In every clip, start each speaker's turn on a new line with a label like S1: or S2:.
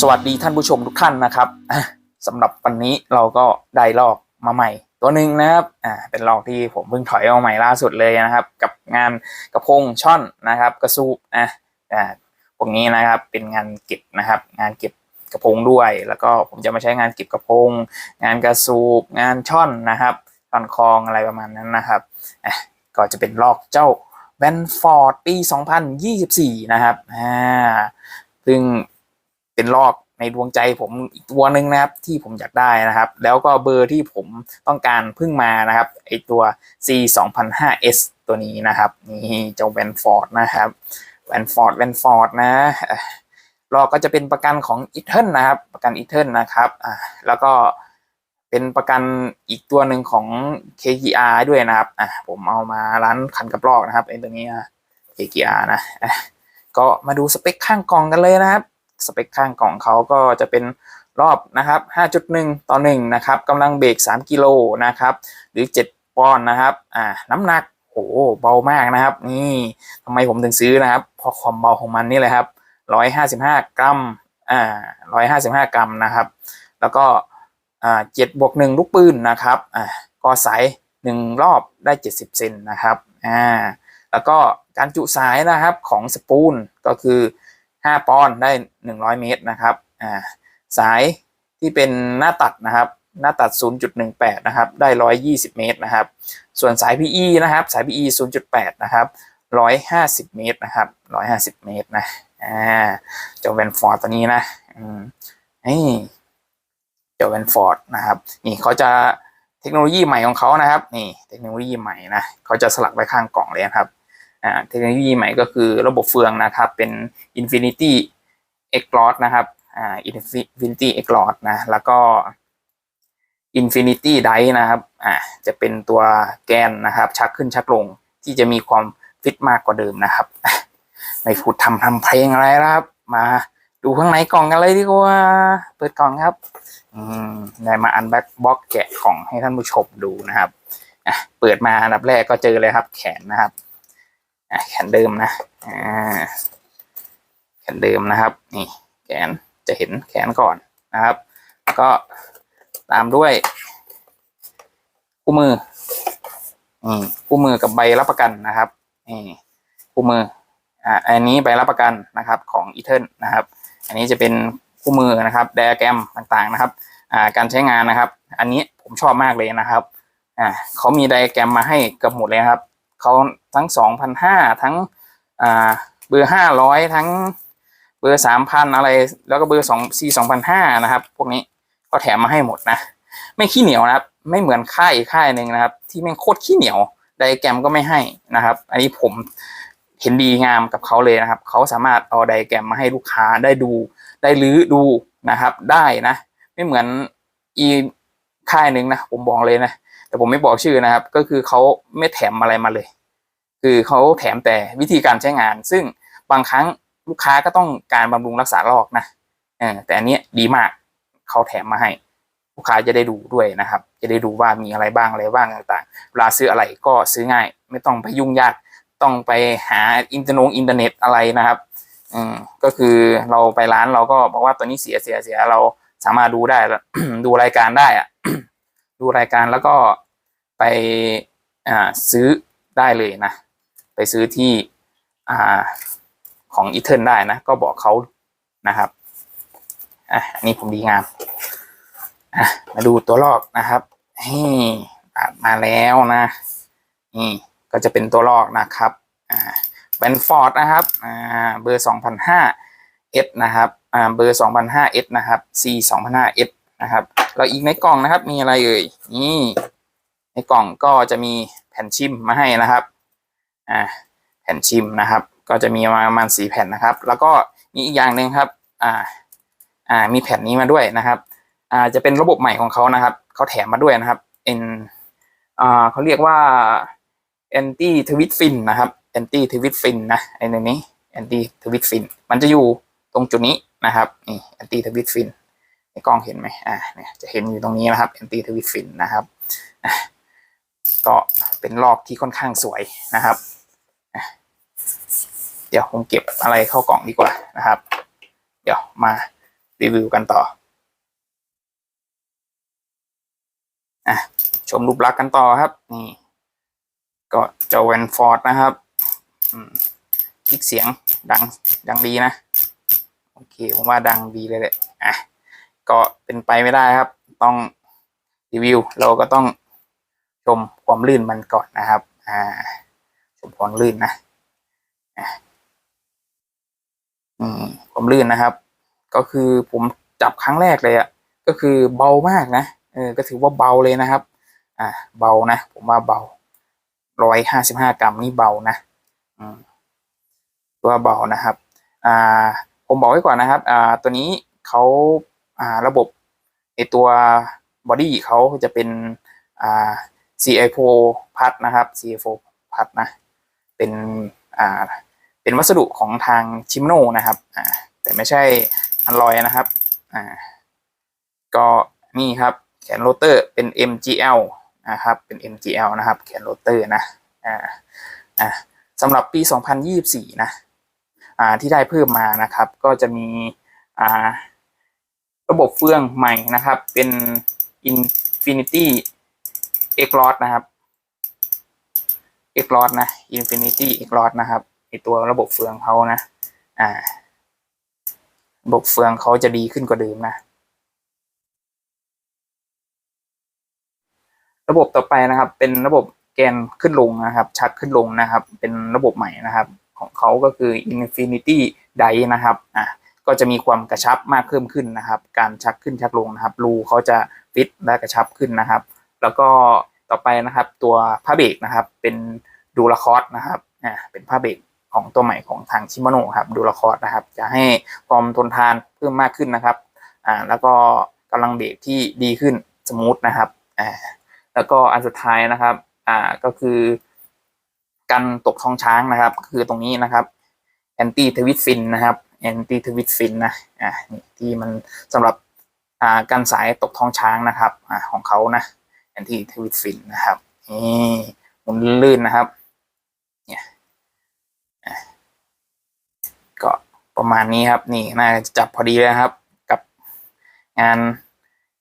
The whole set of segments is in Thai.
S1: สวัสดีท่านผู้ชมทุกท่านนะครับสำหรับวันนี้เราก็ได้ลอกมาใหม่ ตัวหนึ่งนะครับอ่าเป็นลอกที่ผมเพิ่งถอยเอามาใหม่ล่าสุดเลยนะครับ กับงานกระพงช่อนนะครับ กระสูบนะอ่าพวกนี้นะครับเป็นงานเก็บนะครับ งานเก็บกระพงด้วย แล้วก็ผมจะมาใช้งานเก็บกระพง งานกระสูบงานช่อนนะครับช่อนคลองอะไรประมาณนั้นนะครับอะก็จะเป็นลอกเจ้าแวนฟอร์ดปี 2024 นะครับอ่าซึ่ง เป็นลอกในดวงใจผมอีกตัวหนึ่งนะครับที่ผมอยากได้นะครับ แล้วก็เบอร์ที่ผมต้องการเพิ่งมานะครับไอตัว C 2 0 0 5 S ตัวนี้นะครับ นี่เจ้าแวนฟอร์ดนะครับแวนฟอร์ดแวนฟอร์ดนะอะลอก็จะเป็นประกันของอีเทิลนะครับ ประกันอีเทิลนะครับอ่าแล้วก็เป็นประกันอีกตัวหนึ่งของ KGR ด้วยนะครับอะผมเอามาร้านคันกับลอกนะครับไอตัวนี้ KGR นะอะก็มาดูสเปคข้างกล่องกันเลยนะครับ สเปคข้างกล่องเขาก็จะเป็นรอบนะครับ 5.1 ต่อ 1 นะครับกำลังเบรก 3 กิโลนะครับ หรือ 7ปอนด์นะครับ อ่า น้ำหนัก โอ้เบามากนะครับ นี่ทำไมผมถึงซื้อนะครับ เพราะความเบาของมันนี่เลยครับ 155 กรัม อ่า 155 กรัมนะครับ แล้วก็ อ่า7บวก1ลูกปืนนะครับ อ่า ก็สาย1รอบได้ 70 เซนนะครับ อ่า แล้วก็การจุสายนะครับของสปูลก็คือ 5 ปอนด์ได้ 100 เมตรนะครับอ่าสายที่เป็นหน้าตัดนะครับ หน้าตัด 0.18 นะครับ ได้ 120 เมตรนะครับ ส่วนสาย PE นะครับ สาย PE 0.8 นะครับ 150 เมตรนะครับ 150 เมตรนะอ่าเจ้าแวนฟอร์ดตัวนี้นะอืมนี่เจ้าแวนฟอร์ดนะครับ นี่เขาจะเทคโนโลยีใหม่ของเขานะครับ นี่เทคโนโลยีใหม่นะเขาจะสลักไว้ข้างกล่องเลยนะครับ เทคโนโลยีใหม่ก็คือระบบเฟืองนะครับ เป็น Infinity X l o d นะครับอ่า Infinity X l o d นะ แล้วก็ Infinity Dice นะครับอ่าจะเป็นตัวแกนนะครับ ชักขึ้นชักลงที่จะมีความฟิตมากกว่าเดิมนะครับไม่พูดทำทำเพลงอะไรนะครับ มาดูข้างในกล่องกันเลยดีกว่า เปิดกล่องครับ อืมได้มาอันแบ็กบ็อกแกะกล่องให้ท่านผู้ชมดูนะครับอะเปิดมาอันดับแรกก็เจอเลยครับ แขนนะครับ แขนเดิมนะอ่าแขนเดิมนะครับนี่แขนจะเห็นแขนก่อนนะครับ ก็ตามด้วยคู่มือนี่คู่มือกับใบรับประกันนะครับนี่คู่มืออ่าอันนี้ใบรับประกันนะครับของอีเทิลนะครับ อันนี้จะเป็นคู่มือนะครับไดอะแกรมต่างๆนะครับอ่าการใช้งานนะครับ อันนี้ผมชอบมากเลยนะครับอ่าเขามีไดอะแกรมมาให้กับหมดเลยครับเขา ทั้งสองพันห้าทั้งเบอร์ห้าร้อยทั้งเบอร์สามพันอะไร แล้วก็เบอร์สองซีสองพันห้านะครับ พวกนี้ก็แถมมาให้หมดนะ ไม่ขี้เหนียวนะครับ ไม่เหมือนค่ายค่ายหนึ่งนะครับ ที่แม่งโคตรขี้เหนียวไดแกรมก็ไม่ให้นะครับ อันนี้ผมเห็นดีงามกับเขาเลยนะครับ เขาสามารถเอาไดแกรมมาให้ลูกค้าได้ดู ได้ลื้อดูนะครับ ได้นะ ไม่เหมือนอีค่ายหนึ่งนะ ผมบอกเลยนะ แต่ผมไม่บอกชื่อนะครับ ก็คือเขาไม่แถมอะไรมาเลย คือเขาแถมแต่วิธีการใช้งาน ซึ่งบางครั้งลูกค้าก็ต้องการบำรุงรักษาลอกนะเออแต่อันนี้ดีมากเขาแถมมาให้ ลูกค้าจะได้ดูด้วยนะครับ จะได้ดูว่ามีอะไรบ้างอะไรบ้างต่างๆเวลาซื้ออะไรก็ซื้อง่าย ไม่ต้องไปยุ่งยากต้องไปหาอินเทอร์เน็ตอินเทอร์เน็ตอะไรนะครับอืมก็คือเราไปร้านเราก็บอกว่าตัวนี้เสียเสียเสียเราสามารถดูได้ดูรายการได้อะดูรายการแล้วก็ไปอ่าซื้อได้เลยนะ ไปซื้อที่อ่าของอีเทิร์นได้นะ ก็บอกเขานะครับอะอันนี้ผมดีงามอะมาดูตัวลอกนะครับนี่ตัดมาแล้วนะนี่ก็จะเป็นตัวลอกนะครับอ่าแบนฟอร์ดนะครับอ่าเบอร์สองพันห้าเอสนะครับอ่าเบอร์สองพันห้าเอสนะครับ C สองพันห้าเอสนะครับแล้วอีกในกล่องนะครับมีอะไรเอ่ยนี่ในกล่องก็จะมีแผ่นชิมมาให้นะครับ อ่าแผ่นชิมนะครับ ก็จะมีประมาณสี่แผ่นนะครับ แล้วก็มีอีกอย่างหนึ่งครับอ่าอ่ามีแผ่นนี้มาด้วยนะครับอ่าจะเป็นระบบใหม่ของเขานะครับเขาแถมมาด้วยนะครับเป็นอ่าเขาเรียกว่า anti twist fin นะครับ anti twist fin นะไอ้ในนี้ anti twist fin มันจะอยู่ตรงจุดนี้นะครับนี่ anti twist fin ในกล้องเห็นไหมอ่าเนี่ยจะเห็นอยู่ตรงนี้นะครับ anti twist fin นะครับก็เป็นลอกที่ค่อนข้างสวยนะครับ เดี๋ยวผมเก็บอะไรเข้ากล่องดีกว่านะครับ เดี๋ยวมารีวิวกันต่ออะชมรูปลักษณ์กันต่อครับ นี่ ก็เจ้าแวนฟอร์ดนะครับอืมคลิกเสียงดังดังดีนะ โอเคผมว่าดังดีเลยแหละอะก็เป็นไปไม่ได้ครับ ต้องรีวิว เราก็ต้องชมความลื่นมันก่อนนะครับ อ่า ชมความลื่นนะอะ อืมความลื่นนะครับ ก็คือผมจับครั้งแรกเลยอะ่ะก็คือเบามากนะเออก็ถือว่าเบาเลยนะครับ อ่าเบานะ ผมว่าเบาร้อยห้าสิบห้ากรัมนี่เบานะอืมว่าเบานะครับ อ่า ผมบอกไว้ก่อนนะครับ อ่า ตัวนี้เขาอ่าระบบไอตัวบอดี้เขาจะเป็นอ่า CI4 พัดนะครับ CI4 พัดนะ เป็นอ่า เป็นวัสดุของทางชิมโนนะครับอ่าแต่ไม่ใช่อันลอยนะครับอ่าก็นี่ครับแขนโรเตอร์เป็น MGL นะครับเป็น MGL นะครับแขนโรเตอร์นะอ่าอ่าสำหรับปี 2024 นะอ่าที่ได้เพิ่มมานะครับ ก็จะมีอ่าระบบเฟืองใหม่นะครับ เป็น Infinity X l o t นะครับ X l o t นะ Infinity X l o t นะครับ ไอตัวระบบเฟืองเขานะ อ่า ระบบเฟืองเขาจะดีขึ้นกว่าเดิมนะ ระบบต่อไปนะครับ เป็นระบบแกนขึ้นลงนะครับ ชักขึ้นลงนะครับ เป็นระบบใหม่นะครับ ของเขาก็คือ Infinity d i นะครับ อะก็จะมีความกระชับมากเพิ่มขึ้นนะครับ การชักขึ้นชักลงนะครับ รูเขาจะฟิตและกระชับขึ้นนะครับ แล้วก็ต่อไปนะครับ ตัวผ้าเบรกนะครับ เป็นดูลคอสนะครับ อ่า เป็นผ้าเบรก ของตัวใหม่ของทางชิมาโนครับดูลาคอสนะครับ จะให้ความทนทานเพิ่มมากขึ้นนะครับอ่าแล้วก็กำลังเบรกที่ดีขึ้นสมูทนะครับอ่าแล้วก็อันสุดท้ายนะครับอ่าก็คือการตกท้องช้างนะครับ คือตรงนี้นะครับแอนตี้ทวิตฟินนะครับแอนตี้ทวิตฟินนะอ่าที่มันสำหรับอ่าการสายตกท้องช้างนะครับอ่าของเขานะแอนตี้ทวิตฟินนะครับนี่หมุนลื่นนะครับ เนี่ย อ่า ก็ ประมาณนี้ครับ นี่น่าจะจับพอดีเลยครับ กับงาน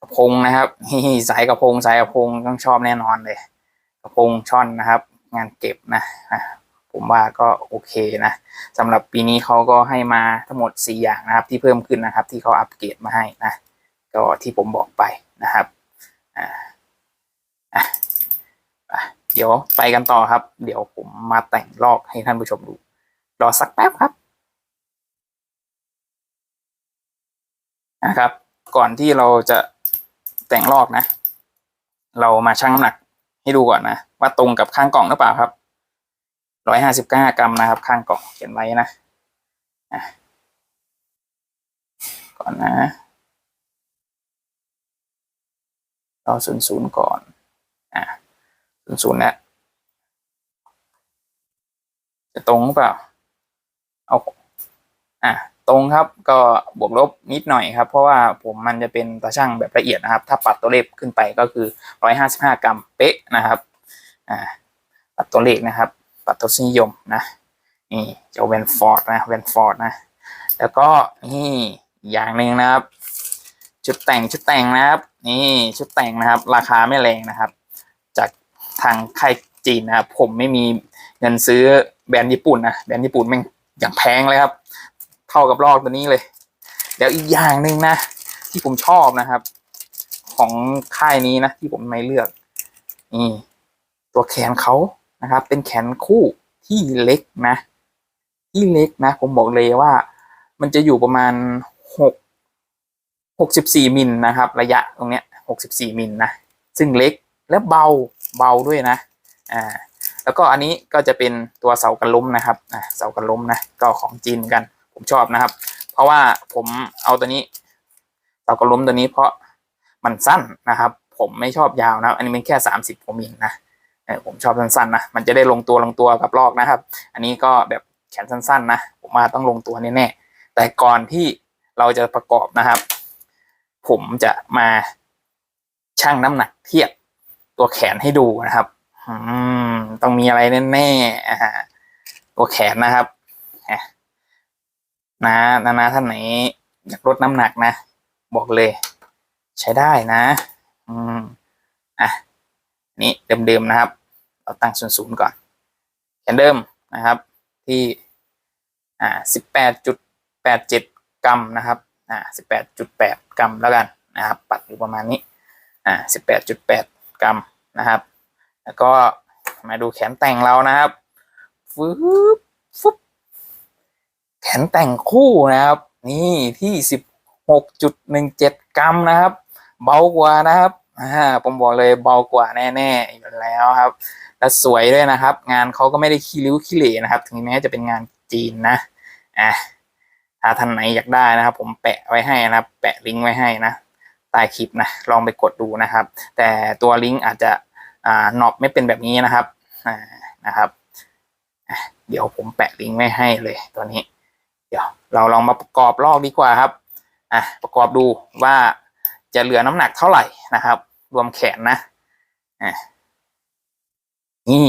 S1: กระพงนะครับนี่สายกระพงสายกระพงต้องชอบแน่นอนเลย กระพงช่อนนะครับ งานเก็บนะผมว่าก็โอเคนะสำหรับปีนี้เขาก็ให้มาทั้งหมด 4 อย่างนะครับ ที่เพิ่มขึ้นนะครับ ที่เขาอัปเกรดมาให้นะก็ที่ผมบอกไปนะครับอ่าอะอะเดี๋ยวไปกันต่อครับ เดี๋ยวผมมาแต่งลอกให้ท่านผู้ชมดู รอสักแป๊บครับ นะครับ ก่อนที่เราจะแต่งลอกนะ เรามาชั่งน้ำหนักให้ดูก่อนนะ ว่าตรงกับข้างกล่องหรือเปล่าครับร้อยห้าสิบเก้ากรัมนะครับ ข้างกล่องเขียนไว้นะก่อนนะเราศูนย์ศูนย์ก่อน อะศูนย์ศูนย์แล้วจะตรงหรือเปล่า เอา อะ ตรงครับก็บวกลบนิดหน่อยครับ เพราะว่าผมมันจะเป็นตาช่างแบบละเอียดนะครับ ถ้าปัดตัวเลขขึ้นไปก็คือร้อยห้าสิบห้ากรัมเป๊ะนะครับอ่าปัดตัวเลขนะครับ ปัดทศนิยมนะนี่เจ้าเวนฟอร์ดนะเวนฟอร์ดนะ แล้วก็นี่อย่างหนึ่งนะครับ ชุดแต่งชุดแต่งนะครับ นี่ชุดแต่งนะครับ ราคาไม่แรงนะครับ จากทางค่ายจีนนะครับ ผมไม่มีเงินซื้อแบรนด์ญี่ปุ่นนะแบรนด์ญี่ปุ่นแม่งอย่างแพงเลยครับ เท่ากับลอกตัวนี้เลยแล้วอีกอย่างหนึ่งนะ ที่ผมชอบนะครับ ของค่ายนี้นะที่ผมไม่เลือกนี่ตัวแขนเขานะครับ เป็นแขนคู่ที่เล็กนะ ที่เล็กนะ ผมบอกเลยว่า มันจะอยู่ประมาณหกหกสิบสี่มิลนะครับ ระยะตรงเนี้ยหกสิบสี่มิลนะ ซึ่งเล็กและเบาเบาด้วยนะอ่าแล้วก็อันนี้ก็จะเป็นตัวเสากันล้มนะครับอ่าเสากันล้มนะ ก็ของจีนกัน ผมชอบนะครับ เพราะว่าผมเอาตัวนี้เสากันล้มตัวนี้เพราะมันสั้นนะครับ ผมไม่ชอบยาวนะอันนี้เป็นแค่สามสิบมิลนะผมชอบสั้นๆนะมันจะได้ลงตัวลงตัวกับลอกนะครับ อันนี้ก็แบบแขนสั้นๆนะผมว่าต้องลงตัวแน่ๆแต่ก่อนที่เราจะประกอบนะครับ ผมจะมาชั่งน้ำหนักเทียบตัวแขนให้ดูนะครับอืมต้องมีอะไรแน่ๆตัวแขนนะครับ นะนะนะท่านไหนอยากลดน้ำหนักนะ บอกเลย ใช้ได้นะ อืมอะนี่เดิมๆนะครับ เราตั้งศูนย์ศูนย์ก่อนแคนเดิมนะครับ ที่อ่าสิบแปดจุดแปดเจ็ดกรัมนะครับอ่าสิบแปดจุดแปดกรัมแล้วกันนะครับ ปัดอยู่ประมาณนี้อ่าสิบแปดจุดแปดกรัมนะครับ แล้วก็มาดูแขนแต่งเรานะครับฟึบฟึบ แขนแต่งคู่นะครับ นี่ที่สิบหกจุดหนึ่งเจ็ดกรัมนะครับ เบากว่านะครับอ่าผมบอกเลยเบากว่าแน่ๆอยู่แล้วครับและสวยด้วยนะครับ งานเขาก็ไม่ได้ขี้ริ้วขี้เหร่นะครับ ถึงแม้จะเป็นงานจีนนะอะถ้าท่านไหนอยากได้นะครับ ผมแปะไว้ให้นะครับ แปะลิงก์ไว้ให้นะใต้คลิปนะลองไปกดดูนะครับ แต่ตัวลิงก์อาจจะอ่าหนอบไม่เป็นแบบนี้นะครับอ่านะครับเดี๋ยวผมแปะลิงก์ไว้ให้เลยตัวนี้ เดี๋ยวเราลองมาประกอบลอกดีกว่าครับอะประกอบดูว่าจะเหลือน้ำหนักเท่าไหร่นะครับ รวมแขนนะอะนี่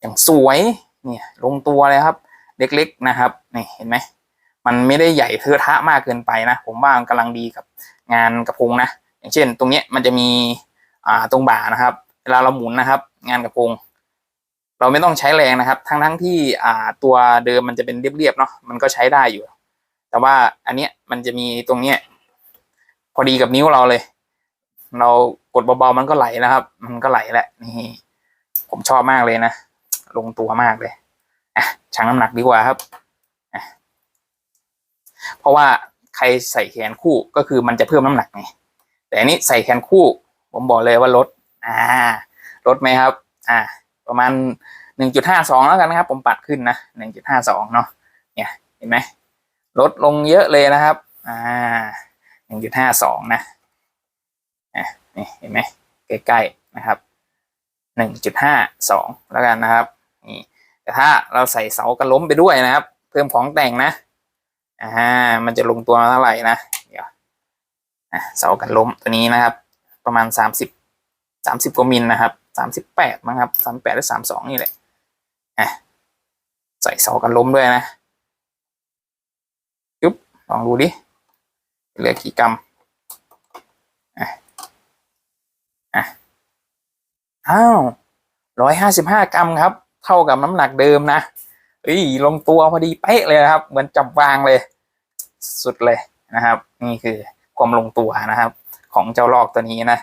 S1: อย่างสวยเนี่ยลงตัวเลยครับ เล็กๆนะครับนี่เห็นไหมมันไม่ได้ใหญ่เทอะทะมากเกินไปนะ ผมว่ามันกำลังดีกับงานกระพงนะ อย่างเช่น ตรงเนี้ยมันจะมีอ่าตรงบ่านะครับเวลาเราหมุนนะครับ งานกระพง เราไม่ต้องใช้แรงนะครับ ทั้งทั้งที่อ่าตัวเดิมมันจะเป็นเรียบๆเนาะมันก็ใช้ได้อยู่ แต่ว่าอันเนี้ยมันจะมีตรงเนี้ยพอดีกับนิ้วเราเลย เรากดเบาๆมันก็ไหลนะครับ มันก็ไหลแหละนี่ผมชอบมากเลยนะลงตัวมากเลยอะชั่งน้ำหนักดีกว่าครับอะเพราะว่าใครใส่แขนคู่ก็คือมันจะเพิ่มน้ำหนักไงแต่อันนี้ใส่แขนคู่ ผมบอกเลยว่าลดอ่าลดไหมครับ อ่า ประมาณหนึ่งจุดห้าสองแล้วกันนะครับ ผมปัดขึ้นนะหนึ่งจุดห้าสองเนาะเนี่ยเห็นไหมลดลงเยอะเลยนะครับ อ่าหนึ่งจุดห้าสองนะอะนี่เห็นไหมใกล้ๆนะครับหนึ่งจุดห้าสองแล้วกันนะครับนี่แต่ถ้าเราใส่เสากันล้มไปด้วยนะครับ เพิ่มของแต่งนะอ่ามันจะลงตัวเท่าไหร่นะเดี๋ยวอะเสากันล้มตัวนี้นะครับ ประมาณสาม สามสิบกว่ามิลนะครับสามสิบแปดมั้งครับสามแปดหรือสามสองนี่แหละอะใส่เสากันล้มด้วยนะยุบลองดูดิเหลือกี่กรัมอะอะอ้าวร้อยห้าสิบห้ากรัมครับ เท่ากับน้ำหนักเดิมนะเอ้ยลงตัวพอดีเป๊ะเลยนะครับ เหมือนจับวางเลย สุดเลยนะครับ นี่คือความลงตัวนะครับ ของเจ้าลอกตัวนี้นะ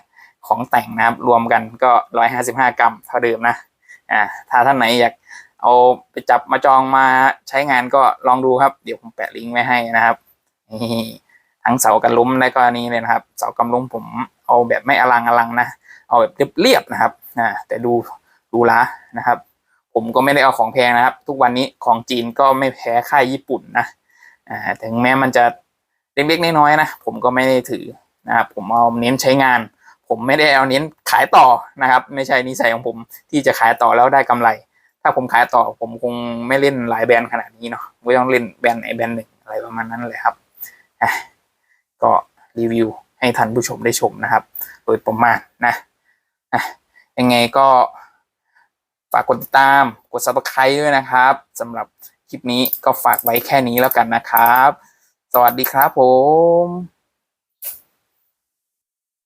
S1: ของแต่งนะครับรวมกันก็ร้อยห้าสิบห้ากรัมเท่าเดิมนะอ่าถ้าท่านไหนอยากเอาไปจับมาจองมาใช้งานก็ลองดูครับ เดี๋ยวผมแปะลิงก์ไว้ให้นะครับนี่ทั้งเสากันล้มและก็อันนี้เลยนะครับ เสากันล้มผมเอาแบบไม่อลังอลังนะ เอาแบบเรียบๆนะครับอ่าแต่ดูดูละนะครับ ผมก็ไม่ได้เอาของแพงนะครับ ทุกวันนี้ของจีนก็ไม่แพ้ค่ายญี่ปุ่นนะอ่าถึงแม้มันจะเล็กๆน้อยๆนะ ผมก็ไม่ได้ถือนะครับ ผมเอาเน้นใช้งาน ผมไม่ได้เอาเน้นขายต่อนะครับ ไม่ใช่นิสัยของผมที่จะขายต่อแล้วได้กำไร ถ้าผมขายต่อผมคงไม่เล่นหลายแบรนด์ขนาดนี้เนาะไม่ต้องเล่นแบรนด์ไหนแบรนด์หนึ่งอะไรประมาณนั้นเลยครับอะก็รีวิวให้ท่านผู้ชมได้ชมนะครับ โดยประมาณนะอะยังไงก็ฝากกดติดตาม กด subscribe ด้วยนะครับสำหรับคลิปนี้ก็ฝากไว้แค่นี้แล้วกันนะครับ สวัสดีครับผม